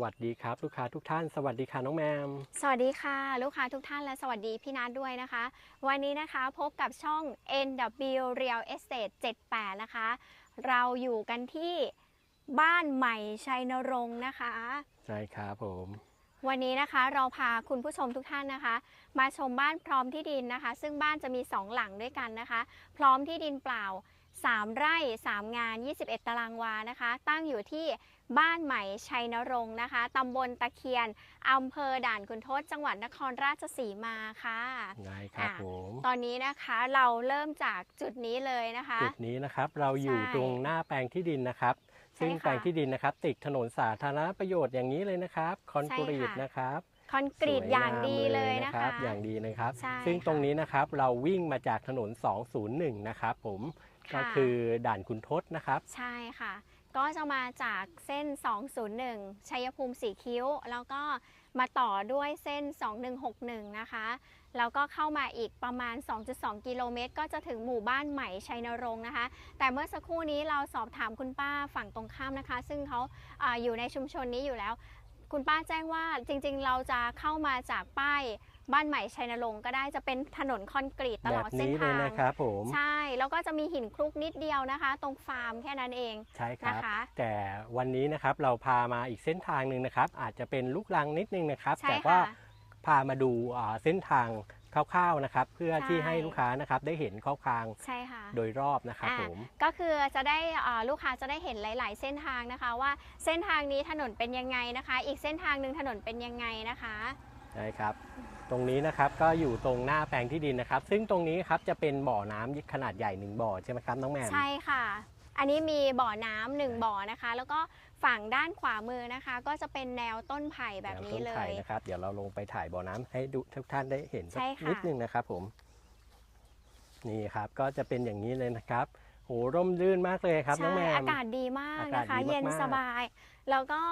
วัสดีครับ ลูกค้าทุกท่าน สวัสดีค่ะน้องแมม สวัสดีค่ะ ลูกค้าทุกท่านและสวัสดีพี่นัทด้วยนะคะ วันนี้นะคะพบกับช่อง NW Real Estate 78 นะคะ เราอยู่กันที่บ้านใหม่ชัยนรงค์นะคะ ใช่ครับผม วันนี้นะคะเราพาคุณผู้ชมทุกท่านนะคะ มาชมบ้านพร้อมที่ดินนะคะ ซึ่งบ้านจะมี 2 หลังด้วยกันนะคะ พร้อมที่ดินเปล่า 3 ไร่ 3 งาน 21 ตารางวานะคะ ตั้งอยู่ที่บ้านใหม่ชัยนรงค์นะคะตำบลตะเคียนอำเภอด่านขุนทดจังหวัดนครราชสีมาค่ะได้ครับอะผมตอนนี้นะคะเราเริ่มจากจุดนี้เลยนะคะ จุดนี้นะครับเราอยู่ใช่ตรงหน้าแปลงที่ดินนะครับ ซึ่งใช่ค่ะแปลงที่ดินนะครับ ติดถนนสาธารณประโยชน์อย่างนี้เลยนะครับ คอนกรีตใช่ค่ะ นะครับคอนกรีตสวอย่างมดีเลยนะรัคะบอย่างดีนะครับ ใช่ซึ่งค่ะตรงนี้นะครับเราวิ่งมาจากถนน 201 นะครับผมค่ะ ก็คือด่านคุณทศนะครับ ใช่ค่ะ ก็จะมาจากเส้น 201 ชัยภูมิสีคิ้ว แล้วก็มาต่อด้วยเส้น 2161 นะคะ แล้วก็เข้ามาอีกประมาณ 2.2 กิโลเมตร ก็จะถึงหมู่บ้านใหม่ชัยนรงค์นะคะ แต่เมื่อสักครู่นี้เราสอบถามคุณป้าฝั่งตรงข้ามนะคะ ซึ่งเขาอาอยู่ในชุมชนนี้อยู่แล้ว คุณป้าแจ้งว่าจริงๆ เราจะเข้ามาจากป้าย บ้านใหม่ชัยนรงค์ก็ได้จะเป็นถนนคอนกรีตตแบลอบดเส้นนี้เลทายงนะครับผมใช่แล้วก็จะมีหินคลุกนิดเดียวนะคะ ตรงฟาร์มแค่นั้นเองใช่ครับนะคะแต่วันนี้นะครับเราพามาอีกเส้นทางหนึ่งนะครับ อาจจะเป็นลูกลังนิดนึงนะครับใช่แต่ว่าค่ะพามาดูอ่าเส้นทางคร่าวๆนะครับ เพื่อใช่ที่ให้ลูกค้านะครับได้เห็นข้อความใช่ค่ะโดยรอบนะครับอ่าผมก็คือจะได้อ่าลูกค้าจะได้เห็นหลาย ๆ เส้นทางนะคะ ว่าเส้นทางนี้ถนนเป็นยังไงนะคะ อีกเส้นทางหนึ่งถนนเป็นยังไงนะคะใช่ครับ ตรงนี้นะครับก็อยู่ตรงหน้าแปลงที่ดินนะครับ ซึ่งตรงนี้ครับจะเป็นบ่อน้ำขนาดใหญ่หนึ่งบ่อใช่ไหมครับน้องแหมมใช่ค่ะ อันนี้มีบ่อน้ำหนึ่งบ่อนะคะ แล้วก็ฝั่งด้านขวามือนะคะ ก็จะเป็นแนวต้นไผ่แบบนี้แนวเลต้นไผ่ยนะครับเดี๋ยวเราลงไปถ่ายบ่อน้ำให้ดูทุกท่านได้เห็นสักใช่ค่ะนิดนึงนะครับผมนี่ครับก็จะเป็นอย่างนี้เลยนะครับโหร่มรื่นมากเลยครับน้องแหมใช่มอากาศดีมากอากาศนะคะดีมากๆเย็นสบาย แล้วก็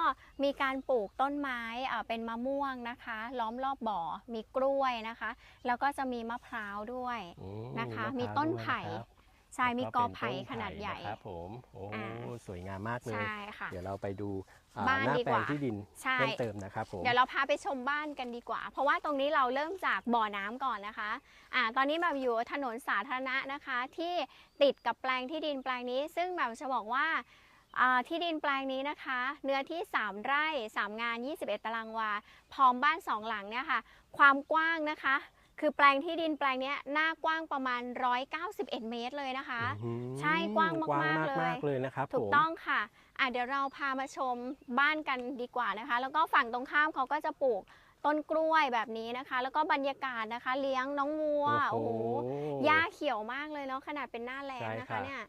มีการปลูกต้นไม้อ่าเป็นมะม่วงนะคะ ล้อมรอบบ่อมีกล้วยนะคะ แล้วก็จะมีมะพร้าวด้วยอืนะคะะพร้าวมีต้นด้วยไผ่นะครับ ใช่มีแล้วกอไผ่เป็นต้ขนาดใหญ่นะครับผมโอ้อ่าสวยงามมากเลยใช่ค่ะเดี๋ยวเราไปดูอ่าบ้านหน้าดีแปลกงว่าที่ดินใช่เพิ่มเติมนะครับผมเดี๋ยวเราพาไปชมบ้านกันดีกว่า เพราะว่าตรงนี้เราเริ่มจากบ่อน้ำก่อนนะคะอ่าตอนนี้แบบอยู่ถนนสาธารณะนะคะ ที่ติดกับแปลงที่ดินแปลงนี้ ซึ่งแบบจะบอกว่าอ่าที่ดินแปลงนี้นะคะ เนื้อที่ 3 ไร่ 3 งาน 21 ตารางวา พร้อมบ้าน 2 หลังเนี่ยค่ะ ความกว้างนะคะ คือแปลงที่ดินแปลงเนี้ยหน้ากว้างประมาณ 191 เมตรเลยนะคะอื้อหือใช่กว้างมากๆกว้างเลยมากๆเลยนะครับถูผกมต้องค่ะอะ เดี๋ยวเราพามาชมบ้านกันดีกว่านะคะ แล้วก็ฝั่งตรงข้ามเขาก็จะปลูกต้นกล้วยแบบนี้นะคะ แล้วก็บรรยากาศนะคะ เลี้ยงน้องวัวโอ้โหหญ้าเขียวมากเลยเนาะขนาดเป็นหน้าแรงใช่นะครัคะบเนี่ย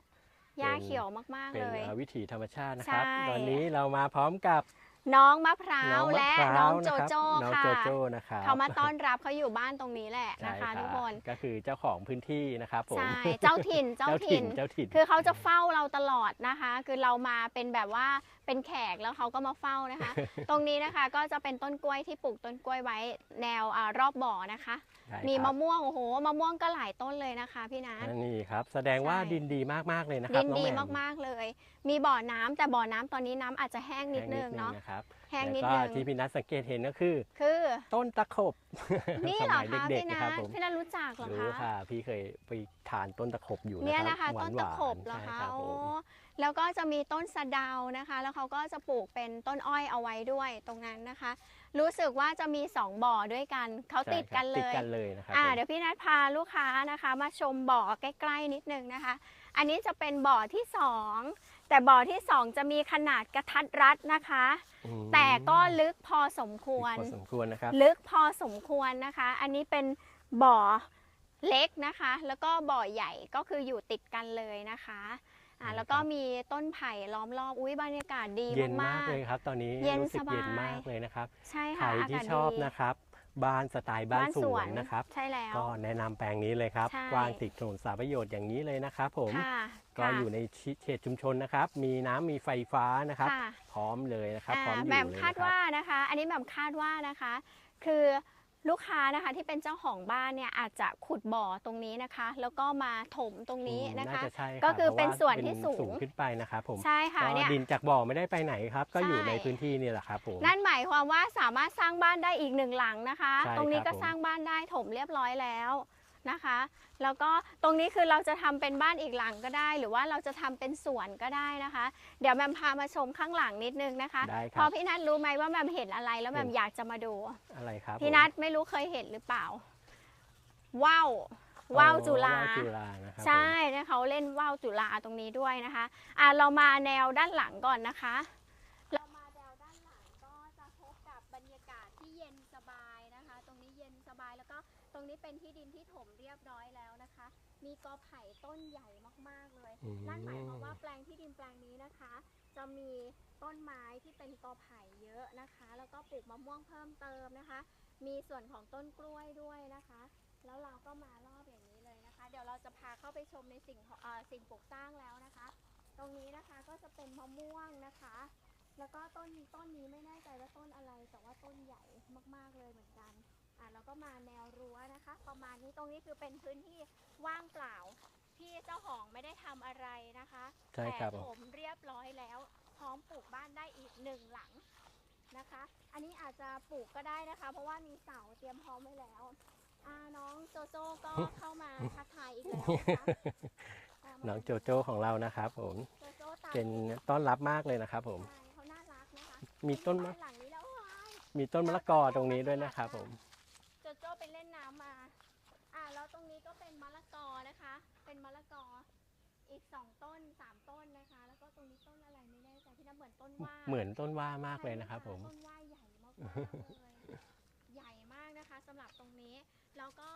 หญ้าเขียวมากๆเป็นเลยเอ่อวิถีธรรมชาตินะครับใช่ตอนนี้เรามาพร้อมกับ น้องมะพร้าน้อวงมะและพร้าน้อวงโจนะครับโจ้น้องค่ะโจโจ้นะครับเขามาต้อนรับเขาอยู่บ้านตรงนี้แหละใช่นะคะรับทุกคนก็คือเจ้าของพื้นที่นะครับผมใช่เจ้าถิ่นเจ้าถิ่นเจ้าถิ่น คือเขาจะเฝ้าเราตลอดนะคะ คือเรามาเป็นแบบว่าเป็นแขกแล้วเขาก็มาเฝ้านะคะ ตรงนี้นะคะก็จะเป็นต้นกล้วยที่ปลูกต้นกล้วยไว้แนวอารอบบ่อนะคะใช่มีครับมะม่วงโอ้โหมะม่วงก็หลายต้นเลยนะคะพี่นัทอันนี่ครับ แสดงว่าใช่ดินดีมากๆเลยนะคดิรับนน้องดีแหม่มมากๆเลย มีบ่อน้ำแต่บ่อน้ำตอนนี้น้ำอาจจะแห้งนิดนึงเนาะนะครับแห้งแล้วนิดก็นึงที่พี่นัทสังเกตเห็นก็คือ คือ ต้นตะขบนี่สเหรอมัยคะเด็กพี่ๆนันะครับทผมพี่นัทรู้จักเหรอรู้คะค่ะพี่เคยไปทานต้นตะขบอยู่นะเนี่ยครับนะคะหวาต้นนตะๆขบเหรอใช่คะรับโอ้ผมแล้วก็จะมีต้นสะเดานะคะ แล้วเขาก็จะปลูกเป็นต้นอ้อยเอาไว้ด้วยตรงนั้นนะคะ รู้สึกว่าจะมีสองบ่อด้วยกันเขาใช่ติดกันครับเลติดย กันเลยนะครับอ่าผม เดี๋ยวพี่นัทพาลูกค้านะคะ มาชมบ่อใกล้ๆนิดนึงนะคะ อันนี้จะเป็นบ่อที่สอง แต่บ่อที่สองจะมีขนาดกระทัดรัดนะคะ อืมแต่ก็ลึกพอสมควร พอสมควรนะครับ ลึกพอสมควรนะคะ อันนี้เป็นบ่อเล็กนะคะ แล้วก็บ่อใหญ่ก็คืออยู่ติดกันเลยนะคะอ่าใช่แล้วก็ครับมีต้นไผ่ล้อมรอบ อุ้ยบรรยากาศดีเย็นมามากก เลยครับ ตอนนี้เย็นรู้สึกสบาย เย็นมากเลยนะครับๆใช่ใครค่ะอาที่กาศชอบดีนะครับ บ้านสไตล์บ้านสวนนะครับ ใช่แล้ว ก็แนะนำแปลงนี้เลยครับใช่กว้างติดถนนสาประโยชน์อย่างนี้เลยนะครับผมค่ะก็ค่ะอยู่ในเขตชุมชนนะครับ มีน้ำมีไฟฟ้านะครับค่ะพร้อมเลยนะครับอ่าพร้อมอยู่แหม่มเลยคาดนะครับว่านะคะ อันนี้แหม่มคาดว่านะคะ คือ ลูกค้านะคะที่เป็นเจ้าของบ้านเนี่ยอาจจะขุดบ่อตรงนี้นะคะ แล้วก็มาถมตรงนี้อืมนะคะาจะใช่รับก็คือพราะเป็นว่าส่วนที่เป็สูงขึ้นไปนะครับผมใช่ค่ะก็เนี่ยดินจากบ่อไม่ได้ไปไหนครับ ก็อยู่ใช่ในพื้นที่นี่แหละครับผมนั่นหมายความว่าสามารถสร้างบ้านได้อีกหนึ่งหลังนะคะใช่ตรงนี้ครับก็ผมสร้างบ้านได้ถมเรียบร้อยแล้ว นะคะ แล้วก็ตรงนี้คือเราจะทำเป็นบ้านอีกหลังก็ได้ หรือว่าเราจะทำเป็นสวนก็ได้นะคะ เดี๋ยวแมมพามาชมข้างหลังนิดนึงนะคะได้คพอรับพี่นัทรู้ไหมว่าแมมเห็นอะไรแล้วแมมเห็นอยากจะมาดูอะไรครับพี่ผมนัทไม่รู้เคยเห็นหรือเปล่าว่าวว่าวจุฬาอ๋อว่าวจุฬานะครับใช่ผมนะเขาเล่นว่าวจุฬาตรงนี้ด้วยนะคะอะเรามาแนวด้านหลังก่อนนะคะ รงนี้เป็นที่ดินที่ถมเรียบร้อยแล้วนะคะ มีกอไผ่ต้นใหญ่มากๆเลย อืม นั่นหมายความว่าแปลงที่ดินแปลงนี้นะคะ จะมีต้นไม้ที่เป็นกอไผ่เยอะนะคะ แล้วก็ปลูกมะม่วงเพิ่มเติมนะคะ มีส่วนของต้นกล้วยด้วยนะคะ แล้วเราก็มารอบอย่างนี้เลยนะคะ เดี๋ยวเราจะพาเข้าไปชมในสิ่งของเอ่อสิ่งปลูกสร้างแล้วนะคะ ตรงนี้นะคะก็จะเป็นมะม่วงนะคะ แล้วก็ต้นต้นนี้ไม่แน่ใจว่าต้นอะไร แต่ว่าต้นใหญ่มากๆเลยเหมือนกัน อะแล้วก็มาแนวรั้วนะคะ ประมาณนี้ตรงนี้คือเป็นพื้นที่ว่างเปล่า ที่เจ้าของไม่ได้ทำอะไรนะคะใช่ครับแต่ผมผมเรียบร้อยแล้ว พร้อมปลูกบ้านได้อีกหนึ่งหลังนะคะ อันนี้อาจจะปลูกก็ได้นะคะ เพราะว่ามีเสาเตรียมพร้อมไว้แล้วอ่าน้องโจโจ้ก็เข้ามาทักทายอีกแล้วนะคะามาน้องโจโจ้ของเรานะครับ ผมโจโจ้ตามเป็นต้อนรับมากเลยนะครับ ผม ใช่เขาน่ารักนะคะมีต้นมะ บ้าหลังนี้แล้วว้าย มีต้นมะละกอตรงนี้ด้วยนะครับ ผม โจโจ้ไปเล่นน้ำมา อ่าแล้วตรงนี้ก็เป็นมะละกอนะคะ เป็นมะละกอ อีกสองต้นสามต้นนะคะ แล้วก็ตรงนี้ต้นอะไรไม่แน่ใจที่น้ำเหมือนต้นว่าเหมือนต้นว่ามากเลยนะครับผม ต้นว่าใหญ่มากๆเลย ใหญ่มากนะคะสำหรับตรงนี้ แล้วก็